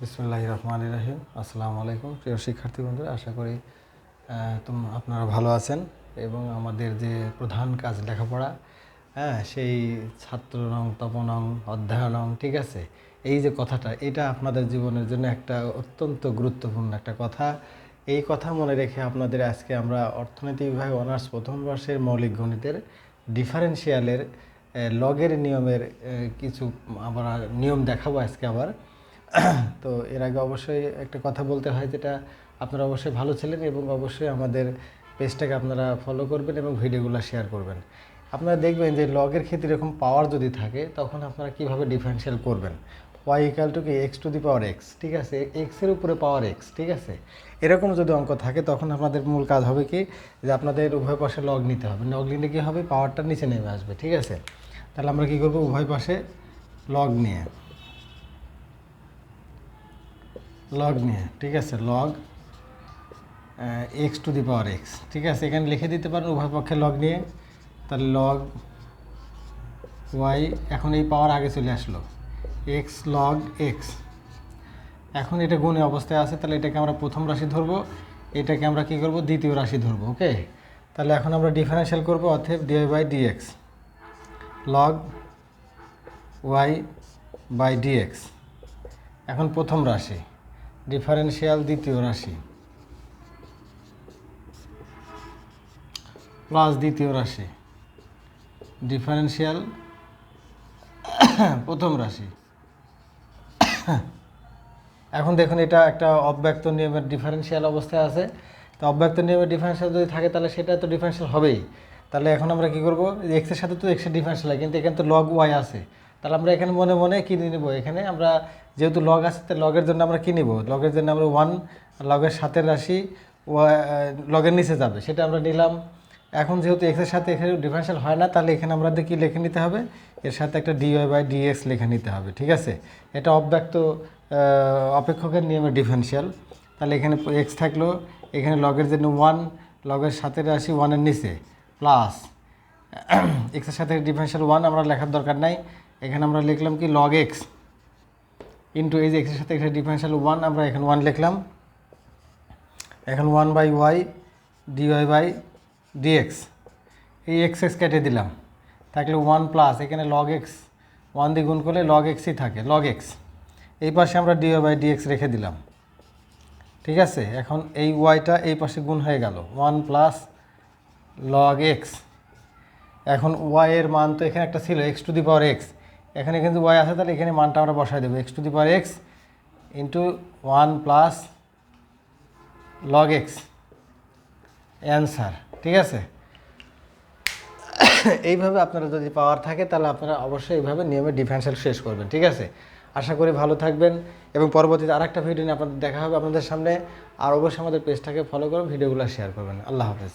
বিসমুল্লাহ রহমান রাহিম। আসসালামু আলাইকুম। প্রিয় শিক্ষার্থী বন্ধুরা, আশা করি তোম, আপনারা ভালো আছেন এবং আমাদের যে প্রধান কাজ লেখাপড়া হ্যাঁ সেই ছাত্রনং তপনং অধ্যয়নং ঠিক আছে? এই যে কথাটা, এটা আপনাদের জীবনের জন্য একটা অত্যন্ত গুরুত্বপূর্ণ একটা কথা। এই কথা মনে রেখে আপনাদের আজকে আমরা অর্থনীতি বিভাগে অনার্স প্রথম বর্ষের মৌলিক গণিতের ডিফারেন্সিয়ালের লগের নিয়মের কিছু আমরা নিয়ম দেখাবো আজকে আবার। তো এর আগে অবশ্যই একটা কথা বলতে হয় যেটা আপনারা অবশ্যই ভালো ছিলেন এবং অবশ্যই আমাদের পেজটাকে আপনারা ফলো করবেন এবং ভিডিওগুলো শেয়ার করবেন। আপনারা দেখবেন যে লগের ক্ষেত্রে এরকম পাওয়ার যদি থাকে, তখন আপনারা কীভাবে ডিফারেন্সিয়াল করবেন? ওয়াই ইকাল টু কি? X to the power X ঠিক আছে? এক্সের উপরে পাওয়ার এক্স ঠিক আছে? এরকম যদি অঙ্ক থাকে, তখন আপনাদের মূল কাজ হবে কি? যে আপনাদের উভয় পাশে লগ নিতে হবে। লগ নিলে কী হবে? পাওয়ারটা নিচে নেমে আসবে, ঠিক আছে? তাহলে আমরা কী করব? উভয় পাশে লগ নিয়ে লগ নিয়ে, ঠিক আছে log X to the power X ঠিক আছে, এখানে লিখে দিতে পারেন উভয় পক্ষে লগ নিয়ে, তাহলে লগ ওয়াই এখন এই পাওয়ার আগে চলে আসলো এক্স লগ এক্স এখন এটা গুণে অবস্থায় আছে, তাহলে এটাকে আমরা প্রথম রাশি ধরবো, এটাকে আমরা কি করব, দ্বিতীয় রাশি ধরবো ওকে তাহলে এখন আমরা ডিফারেন্সিয়াল করব অর্থাৎ DI by DX log Y by DX এখন প্রথম রাশি ডিফারেন্সিয়াল দ্বিতীয় রাশি। প্লাস দ্বিতীয় রাশি। ডিফারেন্সিয়াল প্রথম রাশি। এখন দেখুন, এটা একটা অব্যক্ত নিয়মের ডিফারেন্সিয়াল অবস্থায় আছে। তো অব্যক্ত নিয়মের ডিফারেন্সিয়াল যদি থাকে, তাহলে সেটা তো ডিফারেন্সিয়াল হবেই। তাহলে এখন আমরা কি করব? এক্সের সাথে তো এক্সের ডিফারেন্সিয়াল হয়, কিন্তু এখানে তো লগ ওয়াই আছে। তাহলে আমরা এখানে মনে মনে কী নিয়ে নেব। এখানে আমরা যেহেতু লগ আছে, তো লগের জন্য আমরা কী নেব? লগের জন্য আমরা ওয়ান লগের সাথের রাশি লগের নিচে যাবে। সেটা আমরা নিলাম। এখন যেহেতু এক্সের সাথে এখানে ডিফারেন্সিয়াল হয় না, তাহলে এখানে আমাদের কি লিখে নিতে হবে? এর সাথে একটা ডিওয়াই বাই ডিএক্স লিখে নিতে হবে, ঠিক আছে? এটা অব্যক্ত অপেক্ষকের নিয়মের ডিফারেন্সিয়াল তাহলে এখানে এক্স থাকল, এখানে লগের জন্য ওয়ান লগের সাথে রাশি ওয়ানের নিচে প্লাস এক্সের সাথে ডিফারেন্সিয়াল ওয়ান আমরা লেখার দরকার নাই। এখানে আমরা লিখলাম কি লগ এক্স ইন্টু এই যে এক্সের সাথে এখানে ডিফারেন্সিয়াল ওয়ান আমরা এখানে ওয়ান লিখলাম। এখন one by Y DY by DX এই এক্স এক্স কেটে দিলাম। থাকলে ওয়ান প্লাস এখানে লগ এক্স ওয়ান দিয়ে গুণ করলে লগ এক্সই থাকে লগ এক্স এই পাশে আমরা ডিওয়াই বাই ডিএক্স রেখে দিলাম। ঠিক আছে? এখন এই ওয়াইটা এই পাশে গুণ হয়ে গেল। ওয়ান প্লাস লগ এক্স এখন ওয়াই এর মান তো এখানে একটা ছিল X to the power X এখানে কিন্তু ওয়াই আছে, তাহলে এখানে মানটা আমরা বসাই দেবো। X to the power X into one plus log X answer ঠিক আছে? এইভাবে আপনারা যদি পাওয়ার থাকে, তাহলে আপনারা অবশ্যই এইভাবে নিয়মে ডিফারেন্সিয়াল শেষ করবেন, ঠিক আছে? আশা করি ভালো থাকবেন এবং পরবর্তীতে আরেকটা ভিডিও নিয়ে আপনাদের দেখা হবে আপনাদের সামনে। আর অবশ্যই আমাদের পেজটাকে ফলো করে ভিডিওগুলো শেয়ার করবেন। আল্লাহ হাফেজ।